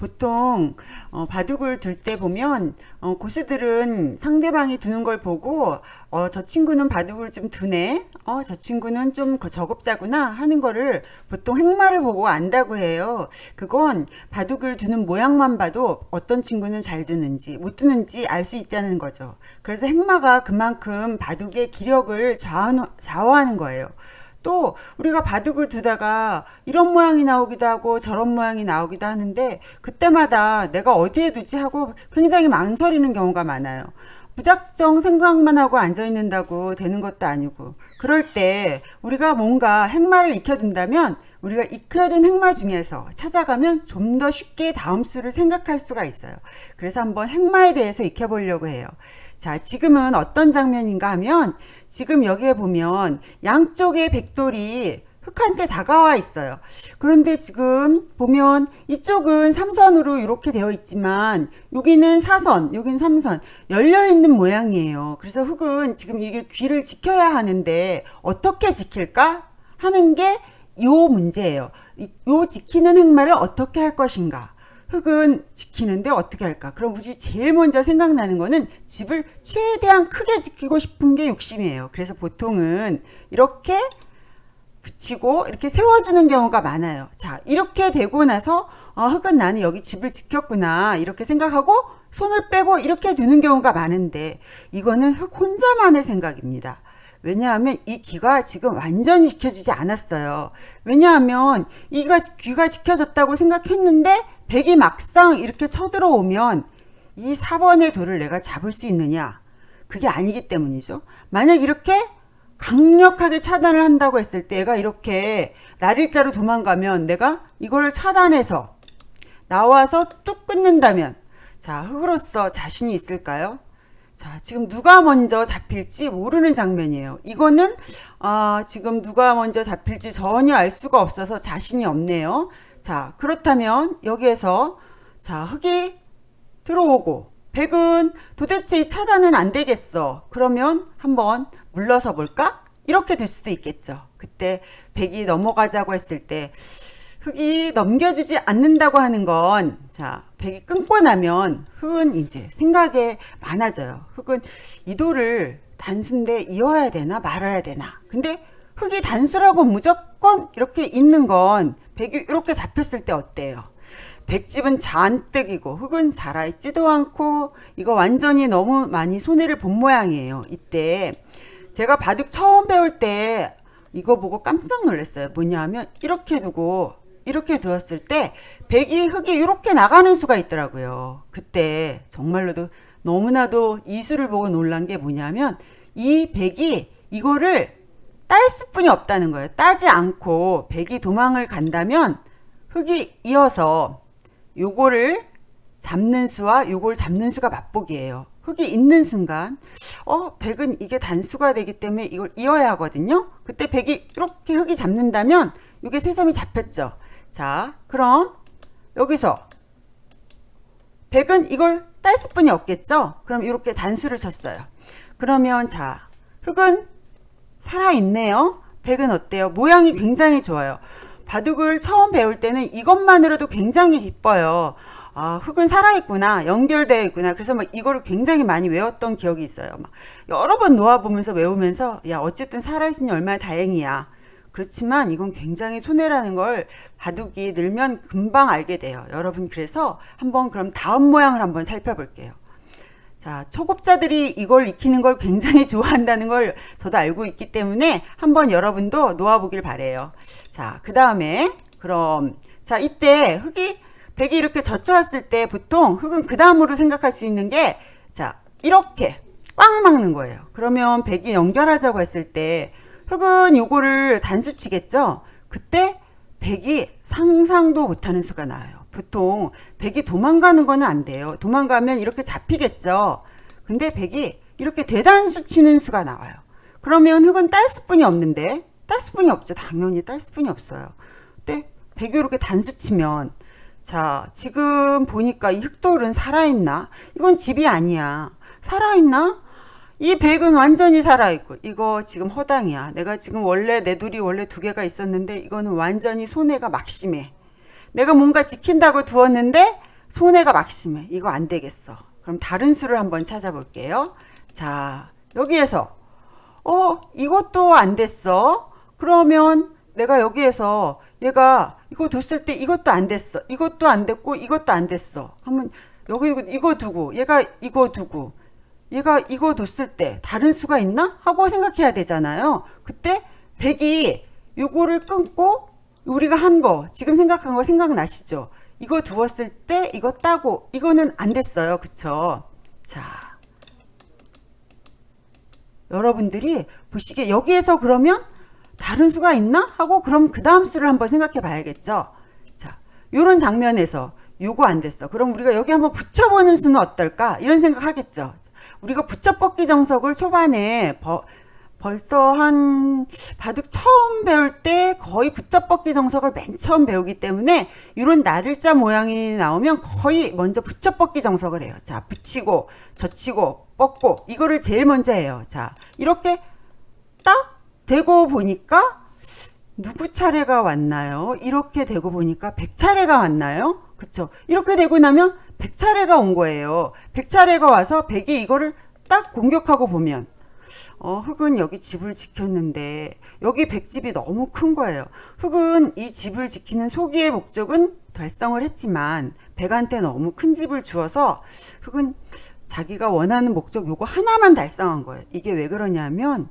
보통 어, 바둑을 둘 때 보면 어, 고수들은 상대방이 두는 걸 보고 어, 저 친구는 바둑을 좀 두네, 어, 저 친구는 좀 거- 저급자구나 하는 거를 보통 행마를 보고 안다고 해요. 그건 바둑을 두는 모양만 봐도 어떤 친구는 잘 두는지 못 두는지 알 수 있다는 거죠. 그래서 행마가 그만큼 바둑의 기력을 좌우, 좌우하는 거예요. 또 우리가 바둑을 두다가 이런 모양이 나오기도 하고 저런 모양이 나오기도 하는데 그때마다 내가 어디에 두지 하고 굉장히 망설이는 경우가 많아요. 무작정 생각만 하고 앉아 있는다고 되는 것도 아니고 그럴 때 우리가 뭔가 행마를 익혀둔다면 우리가 익혀둔 행마 중에서 찾아가면 좀 더 쉽게 다음 수를 생각할 수가 있어요. 그래서 한번 행마에 대해서 익혀보려고 해요. 자, 지금은 어떤 장면인가 하면 지금 여기에 보면 양쪽의 백돌이 흑한테 다가와 있어요. 그런데 지금 보면 이쪽은 삼선으로 이렇게 되어 있지만 여기는 사선, 여기는 삼선 열려 있는 모양이에요. 그래서 흑은 지금 이게 귀를 지켜야 하는데 어떻게 지킬까 하는 게 요 문제예요. 이- 요 지키는 행마를 어떻게 할 것인가? 흙은 지키는데 어떻게 할까? 그럼 우리 제일 먼저 생각나는 거는 집을 최대한 크게 지키고 싶은 게 욕심이에요. 그래서 보통은 이렇게 붙이고 이렇게 세워주는 경우가 많아요. 자, 이렇게 되고 나서 어, 흙은 나는 여기 집을 지켰구나 이렇게 생각하고 손을 빼고 이렇게 두는 경우가 많은데 이거는 흙 혼자만의 생각입니다. 왜냐하면 이 귀가 지금 완전히 지켜지지 않았어요. 왜냐하면 이가 귀가 지켜졌다고 생각했는데 백이 막상 이렇게 쳐들어오면 이 4번의 돌을 내가 잡을 수 있느냐? 그게 아니기 때문이죠. 만약 이렇게 강력하게 차단을 한다고 했을 때 얘가 이렇게 날일자로 도망가면 내가 이걸 차단해서 나와서 뚝 끊는다면 자 흑으로서 자신이 있을까요? 자 지금 누가 먼저 잡힐지 모르는 장면이에요. 이거는 아 지금 누가 먼저 잡힐지 전혀 알 수가 없어서 자신이 없네요. 자 그렇다면 여기에서 자 흑이 들어오고 백은 도대체 이 차단은 안 되겠어. 그러면 한번 물러서 볼까? 이렇게 될 수도 있겠죠. 그때 백이 넘어가자고 했을 때 흑이 넘겨주지 않는다고 하는 건, 자, 백이 끊고 나면 흑은 이제 생각에 많아져요. 흑은 이 돌을 단수인데 이어야 되나 말아야 되나. 근데 흑이 단수라고 무조건 이렇게 있는 건 백이 이렇게 잡혔을 때 어때요? 백집은 잔뜩이고 흙은 살아있지도 않고 이거 완전히 너무 많이 손해를 본 모양이에요. 이때 제가 바둑 처음 배울 때 이거 보고 깜짝 놀랐어요. 뭐냐면 이렇게 두고 이렇게 두었을 때 백이 흙이 이렇게 나가는 수가 있더라고요. 그때 정말로도 너무나도 이 수를 보고 놀란 게 뭐냐면 이 백이 이거를 딸 수뿐이 없다는 거예요. 따지 않고 백이 도망을 간다면 흙이 이어서 요거를 잡는 수와 요걸 잡는 수가 맞보기예요. 흙이 있는 순간 어 백은 이게 단수가 되기 때문에 이걸 이어야 하거든요. 그때 백이 이렇게 흙이 잡는다면 이게 세 점이 잡혔죠. 자 그럼 여기서 백은 이걸 딸 수뿐이 없겠죠. 그럼 이렇게 단수를 쳤어요. 그러면 자 흙은 살아있네요. 백은 어때요? 모양이 굉장히 좋아요. 바둑을 처음 배울 때는 이것만으로도 굉장히 기뻐요. 아, 흙은 살아있구나. 연결되어 있구나. 그래서 막 이거를 굉장히 많이 외웠던 기억이 있어요. 막 여러 번 놓아보면서 외우면서, 야, 어쨌든 살아있으니 얼마나 다행이야. 그렇지만 이건 굉장히 손해라는 걸 바둑이 늘면 금방 알게 돼요. 여러분, 그래서 한번 그럼 다음 모양을 한번 살펴볼게요. 자, 초급자들이 이걸 익히는 걸 굉장히 좋아한다는 걸 저도 알고 있기 때문에 한번 여러분도 놓아보길 바래요. 자, 그 다음에 그럼 자 이때 흙이 백이 이렇게 젖혀왔을 때 보통 흙은 그 다음으로 생각할 수 있는 게 자 이렇게 꽉 막는 거예요. 그러면 백이 연결하자고 했을 때 흙은 요거를 단수 치겠죠. 그때 백이 상상도 못하는 수가 나와요. 보통 백이 도망가는 거는 안 돼요. 도망가면 이렇게 잡히겠죠. 근데 백이 이렇게 대단수 치는 수가 나와요. 그러면 흙은 딸 수뿐이 없는데 딸 수뿐이 없죠. 당연히 딸 수뿐이 없어요. 근데 백이 이렇게 단수 치면 자 지금 보니까 이 흑돌은 살아있나? 이건 집이 아니야. 살아있나? 이 백은 완전히 살아있고 이거 지금 허당이야. 내가 지금 원래 내 둘이 원래 두 개가 있었는데 이거는 완전히 손해가 막심해. 내가 뭔가 지킨다고 두었는데 손해가 막심해. 이거 안 되겠어. 그럼 다른 수를 한번 찾아볼게요. 자, 여기에서 어, 이것도 안 됐어. 그러면 내가 여기에서 얘가 이거 뒀을 때 이것도 안 됐어. 이것도 안 됐고 이것도 안 됐어. 하면 여기 이거- 이거 두고 얘가 이거 두고 얘가 이거 뒀을 때 다른 수가 있나? 하고 생각해야 되잖아요. 그때 100이 요거를 끊고 우리가 한 거, 지금 생각한 거 생각나시죠? 이거 두었을 때 이거 따고 이거는 안 됐어요. 그쵸? 자. 여러분들이 보시기에 여기에서 그러면 다른 수가 있나? 하고 그럼 그 다음 수를 한번 생각해 봐야겠죠. 자, 요런 장면에서 요거 안 됐어. 그럼 우리가 여기 한번 붙여보는 수는 어떨까? 이런 생각 하겠죠. 우리가 붙여뻗기 정석을 초반에 버- 벌써 한 바둑 처음 배울 때 거의 붙여뻗기 정석을 맨 처음 배우기 때문에 이런 나를자 모양이 나오면 거의 먼저 붙여뻗기 정석을 해요. 자, 붙이고 젖히고 뻗고 이거를 제일 먼저 해요. 자, 이렇게 딱 되고 보니까 누구 차례가 왔나요? 이렇게 되고 보니까 100차례가 왔나요? 그쵸? 이렇게 되고 나면 100차례가 온 거예요. 100차례가 와서 100이 이거를 딱 공격하고 보면 어, 흑은 여기 집을 지켰는데 여기 백집이 너무 큰 거예요. 흑은 이 집을 지키는 소기의 목적은 달성을 했지만 백한테 너무 큰 집을 주어서 흑은 자기가 원하는 목적 요거 하나만 달성한 거예요. 이게 왜 그러냐면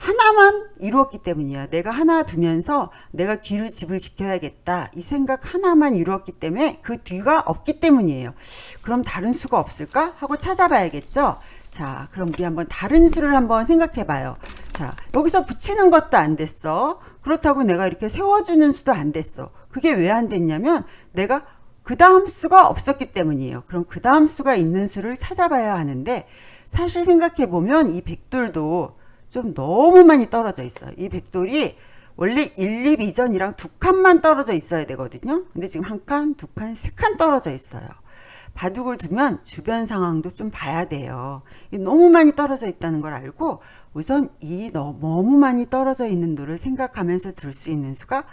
하나만 이루었기 때문이야. 내가 하나 두면서 내가 귀를 집을 지켜야겠다. 이 생각 하나만 이루었기 때문에 그 뒤가 없기 때문이에요. 그럼 다른 수가 없을까? 하고 찾아봐야겠죠? 자, 그럼 우리 한번 다른 수를 한번 생각해 봐요. 자, 여기서 붙이는 것도 안 됐어. 그렇다고 내가 이렇게 세워주는 수도 안 됐어. 그게 왜 안 됐냐면 내가 그 다음 수가 없었기 때문이에요. 그럼 그 다음 수가 있는 수를 찾아봐야 하는데 사실 생각해 보면 이 백돌도 좀 너무 많이 떨어져 있어요. 이 백돌이 원래 1, 2, 2전이랑 두 칸만 떨어져 있어야 되거든요. 근데 지금 한 칸, 두 칸, 세 칸 떨어져 있어요. 바둑을 두면 주변 상황도 좀 봐야 돼요. 이 너무 많이 떨어져 있다는 걸 알고 우선 이 너- 너무 많이 떨어져 있는 돌을 생각하면서 둘 수 있는 수가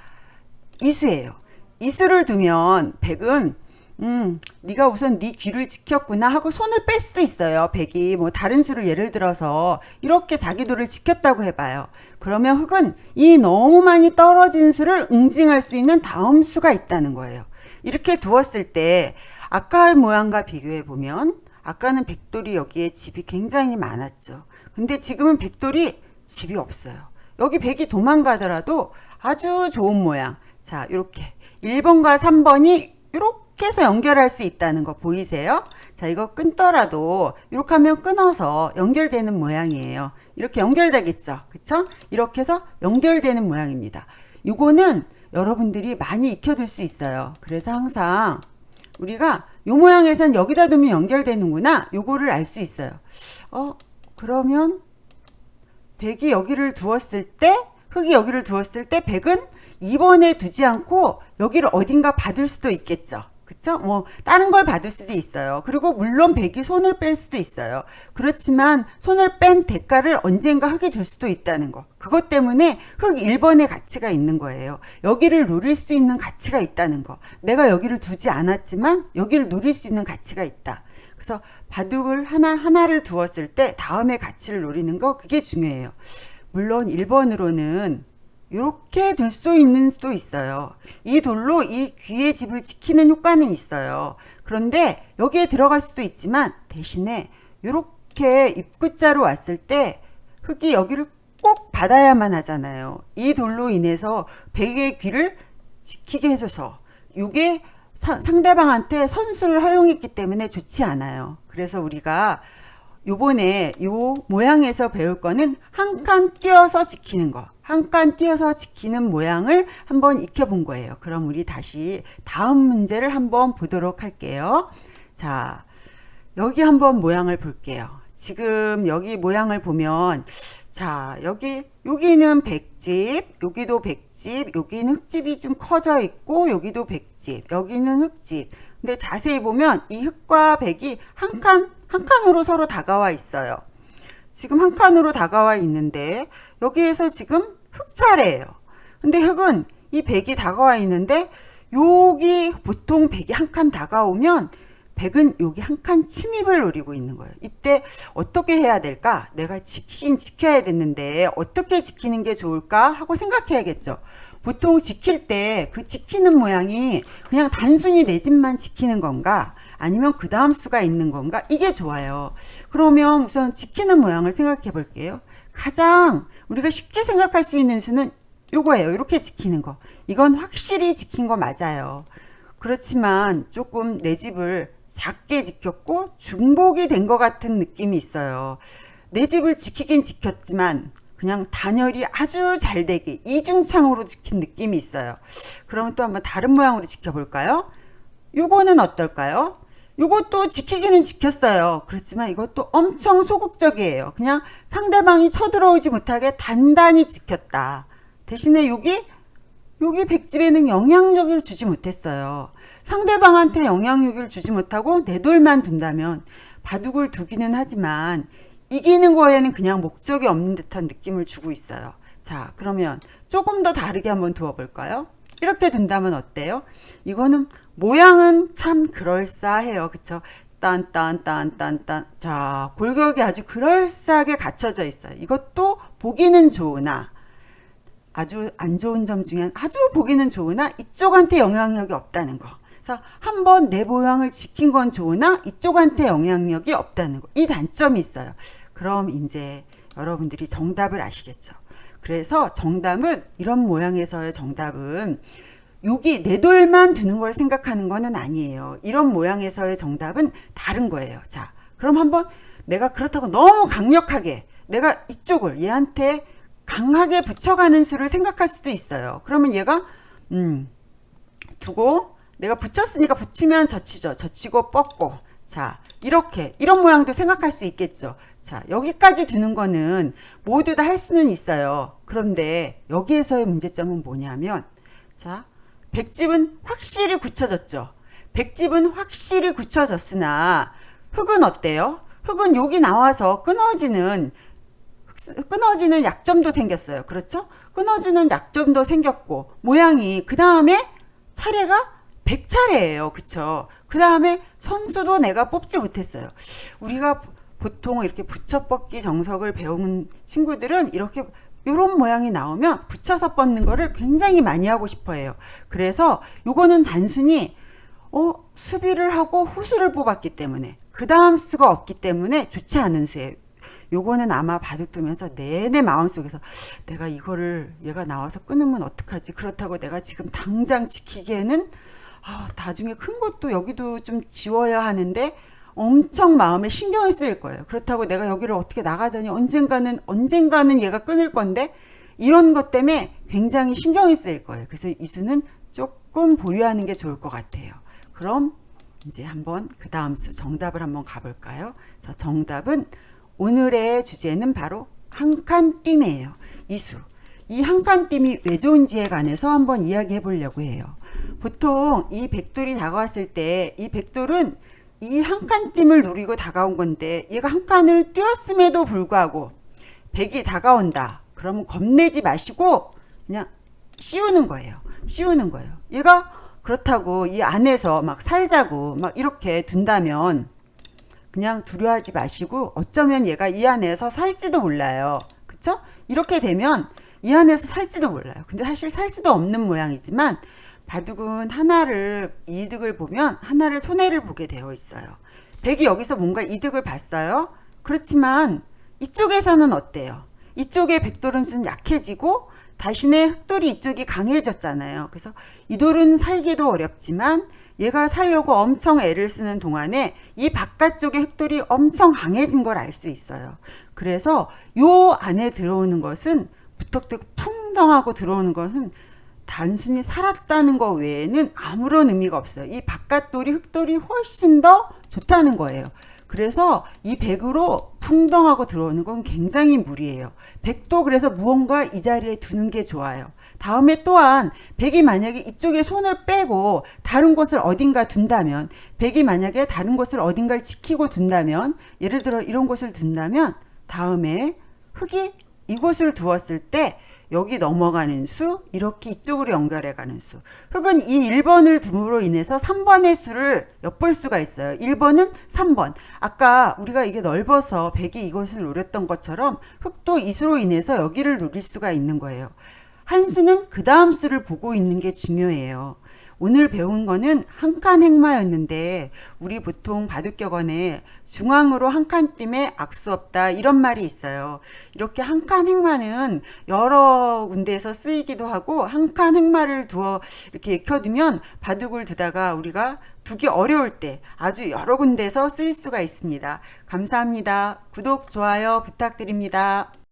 이 수예요. 이 수를 두면 백은 음, 네가 우선 네 귀를 지켰구나 하고 손을 뺄 수도 있어요. 백이 뭐 다른 수를 예를 들어서 이렇게 자기 돌을 지켰다고 해봐요. 그러면 흑은 이 너무 많이 떨어진 수를 응징할 수 있는 다음 수가 있다는 거예요. 이렇게 두었을 때 아까의 모양과 비교해 보면 아까는 백돌이 여기에 집이 굉장히 많았죠. 근데 지금은 백돌이 집이 없어요. 여기 백이 도망가더라도 아주 좋은 모양. 자, 이렇게 1번과 3번이 이렇게 해서 연결할 수 있다는 거 보이세요? 자, 이거 끊더라도 이렇게 하면 끊어서 연결되는 모양이에요. 이렇게 연결되겠죠? 그쵸? 이렇게 해서 연결되는 모양입니다. 이거는 여러분들이 많이 익혀둘 수 있어요. 그래서 항상 우리가 요 모양에선 여기다 두면 연결되는구나. 요거를 알 수 있어요. 어, 그러면 백이 여기를 두었을 때, 흑이 여기를 두었을 때, 백은 2번에 두지 않고 여기를 어딘가 받을 수도 있겠죠. 그쵸? 뭐, 다른 걸 받을 수도 있어요. 그리고 물론 백이 손을 뺄 수도 있어요. 그렇지만 손을 뺀 대가를 언젠가 흑이 줄 수도 있다는 거. 그것 때문에 흑 1번의 가치가 있는 거예요. 여기를 노릴 수 있는 가치가 있다는 거. 내가 여기를 두지 않았지만 여기를 노릴 수 있는 가치가 있다. 그래서 바둑을 하나 하나를 두었을 때 다음의 가치를 노리는 거 그게 중요해요. 물론 1번으로는 이렇게 둘수 있는 수도 있어요. 이 돌로 이 귀의 집을 지키는 효과는 있어요. 그런데 여기에 들어갈 수도 있지만 대신에 이렇게 입구자로 왔을 때 흙이 여기를 꼭 받아야만 하잖아요. 이 돌로 인해서 백의 귀를 지키게 해줘서 이게 사- 상대방한테 선수를 허용했기 때문에 좋지 않아요. 그래서 우리가 요번에 요 모양에서 배울 거는 한 칸 띄어서 지키는 거. 한 칸 띄어서 지키는 모양을 한번 익혀본 거예요. 그럼 우리 다시 다음 문제를 한번 보도록 할게요. 자, 여기 한번 모양을 볼게요. 지금 여기 모양을 보면 자, 여기 여기는 백집, 여기도 백집, 여기는 흙집이 좀 커져 있고 여기도 백집, 여기는 흙집. 근데 자세히 보면 이 흙과 백이 한 칸, 한 칸으로 서로 다가와 있어요. 지금 한 칸으로 다가와 있는데 여기에서 지금 흙 차례예요. 근데 흙은 이 백이 다가와 있는데 여기 보통 백이 한 칸 다가오면 백은 여기 한 칸 침입을 노리고 있는 거예요. 이때 어떻게 해야 될까? 내가 지키긴 지켜야 됐는데 어떻게 지키는 게 좋을까? 하고 생각해야겠죠. 보통 지킬 때 그 지키는 모양이 그냥 단순히 내 집만 지키는 건가? 아니면 그 다음 수가 있는 건가? 이게 좋아요. 그러면 우선 지키는 모양을 생각해 볼게요. 가장 우리가 쉽게 생각할 수 있는 수는 요거예요. 이렇게 지키는 거. 이건 확실히 지킨 거 맞아요. 그렇지만 조금 내 집을 작게 지켰고 중복이 된 것 같은 느낌이 있어요. 내 집을 지키긴 지켰지만 그냥 단열이 아주 잘 되게 이중창으로 지킨 느낌이 있어요. 그러면 또 한번 다른 모양으로 지켜볼까요? 요거는 어떨까요? 요것도 지키기는 지켰어요. 그렇지만 이것도 엄청 소극적이에요. 그냥 상대방이 쳐들어오지 못하게 단단히 지켰다. 대신에 여기 여기 백집에는 영향력을 주지 못했어요. 상대방한테 영향력을 주지 못하고 내 돌만 둔다면 바둑을 두기는 하지만 이기는 거에는 그냥 목적이 없는 듯한 느낌을 주고 있어요. 자, 그러면 조금 더 다르게 한번 두어 볼까요? 이렇게 둔다면 어때요? 이거는 모양은 참 그럴싸해요. 그쵸? 딴딴딴딴딴. 자, 골격이 아주 그럴싸하게 갖춰져 있어요. 이것도 보기는 좋으나 아주 안 좋은 점 중에 아주 보기는 좋으나 이쪽한테 영향력이 없다는 거. 그래서 한번 내 모양을 지킨 건 좋으나 이쪽한테 영향력이 없다는 거. 이 단점이 있어요. 그럼 이제 여러분들이 정답을 아시겠죠. 그래서 정답은 이런 모양에서의 정답은 여기 내 돌만 두는 걸 생각하는 거는 아니에요. 이런 모양에서의 정답은 다른 거예요. 자, 그럼 한번 내가 그렇다고 너무 강력하게 내가 이쪽을 얘한테 강하게 붙여가는 수를 생각할 수도 있어요. 그러면 얘가 음 두고 내가 붙였으니까 붙이면 젖히죠. 젖히고 뻗고 자 이렇게 이런 모양도 생각할 수 있겠죠. 자 여기까지 두는 거는 모두 다 할 수는 있어요. 그런데 여기에서의 문제점은 뭐냐면 자 백집은 확실히 굳혀졌죠. 백집은 확실히 굳혀졌으나 흙은 어때요? 흙은 여기 나와서 끊어지는 끊어지는 약점도 생겼어요. 그렇죠? 끊어지는 약점도 생겼고 모양이 그 다음에 차례가 100차례예요. 그쵸? 그 다음에 선수도 내가 뽑지 못했어요. 우리가 보통 이렇게 붙여 뻗기 정석을 배운 친구들은 이렇게 이런 모양이 나오면 붙여서 뻗는 거를 굉장히 많이 하고 싶어 해요. 그래서 요거는 단순히 어, 수비를 하고 후수를 뽑았기 때문에 그 다음 수가 없기 때문에 좋지 않은 수예요. 요거는 아마 바둑 두면서 내내 마음속에서 내가 이거를 얘가 나와서 끊으면 어떡하지? 그렇다고 내가 지금 당장 지키기에는 아, 나중에 큰 것도 여기도 좀 지워야 하는데 엄청 마음에 신경을 쓰일 거예요. 그렇다고 내가 여기를 어떻게 나가자니 언젠가는 언젠가는 얘가 끊을 건데 이런 것 때문에 굉장히 신경이 쓰일 거예요. 그래서 이 수는 조금 보류하는 게 좋을 것 같아요. 그럼 이제 한번 그 다음 수 정답을 한번 가볼까요? 자, 정답은 오늘의 주제는 바로 한칸 띠이에요. 이수. 이 한칸 띠이 왜 좋은지에 관해서 한번 이야기해 보려고 해요. 보통 이 백돌이 다가왔을 때 이 백돌은 이 한칸 띠을 노리고 다가온 건데 얘가 한 칸을 뛰었음에도 불구하고 백이 다가온다. 그러면 겁내지 마시고 그냥 씌우는 거예요. 씌우는 거예요. 얘가 그렇다고 이 안에서 막 살자고 막 이렇게 둔다면 그냥 두려워하지 마시고 어쩌면 얘가 이 안에서 살지도 몰라요. 그쵸? 이렇게 되면 이 안에서 살지도 몰라요. 근데 사실 살 수도 없는 모양이지만 바둑은 하나를 이득을 보면 하나를 손해를 보게 되어 있어요. 백이 여기서 뭔가 이득을 봤어요. 그렇지만 이쪽에서는 어때요? 이쪽의 백돌은 좀 약해지고 대신에 흑돌이 이쪽이 강해졌잖아요. 그래서 이 돌은 살기도 어렵지만 얘가 살려고 엄청 애를 쓰는 동안에 이 바깥쪽의 흑돌이 엄청 강해진 걸 알 수 있어요. 그래서 요 안에 들어오는 것은 무턱대고 풍덩하고 들어오는 것은 단순히 살았다는 것 외에는 아무런 의미가 없어요. 이 바깥돌이 흑돌이 훨씬 더 좋다는 거예요. 그래서 이 백으로 풍덩하고 들어오는 건 굉장히 무리예요. 백도 그래서 무언가 이 자리에 두는 게 좋아요. 다음에 또한 백이 만약에 이쪽에 손을 빼고 다른 곳을 어딘가 둔다면 백이 만약에 다른 곳을 어딘가를 지키고 둔다면 예를 들어 이런 곳을 둔다면 다음에 흙이 이곳을 두었을 때 여기 넘어가는 수, 이렇게 이쪽으로 연결해 가는 수. 흙은 이 1번을 둠으로 인해서 3번의 수를 엿볼 수가 있어요. 1번은 3번. 아까 우리가 이게 넓어서 백이 이것을 노렸던 것처럼 흙도 이 수로 인해서 여기를 노릴 수가 있는 거예요. 한 수는 그 다음 수를 보고 있는 게 중요해요. 오늘 배운 거는 한 칸 행마였는데 우리 보통 바둑격언에 중앙으로 한칸 띠에 악수 없다 이런 말이 있어요. 이렇게 한 칸 행마는 여러 군데에서 쓰이기도 하고 한 칸 행마를 두어 이렇게 익혀두면 바둑을 두다가 우리가 두기 어려울 때 아주 여러 군데에서 쓰일 수가 있습니다. 감사합니다. 구독, 좋아요 부탁드립니다.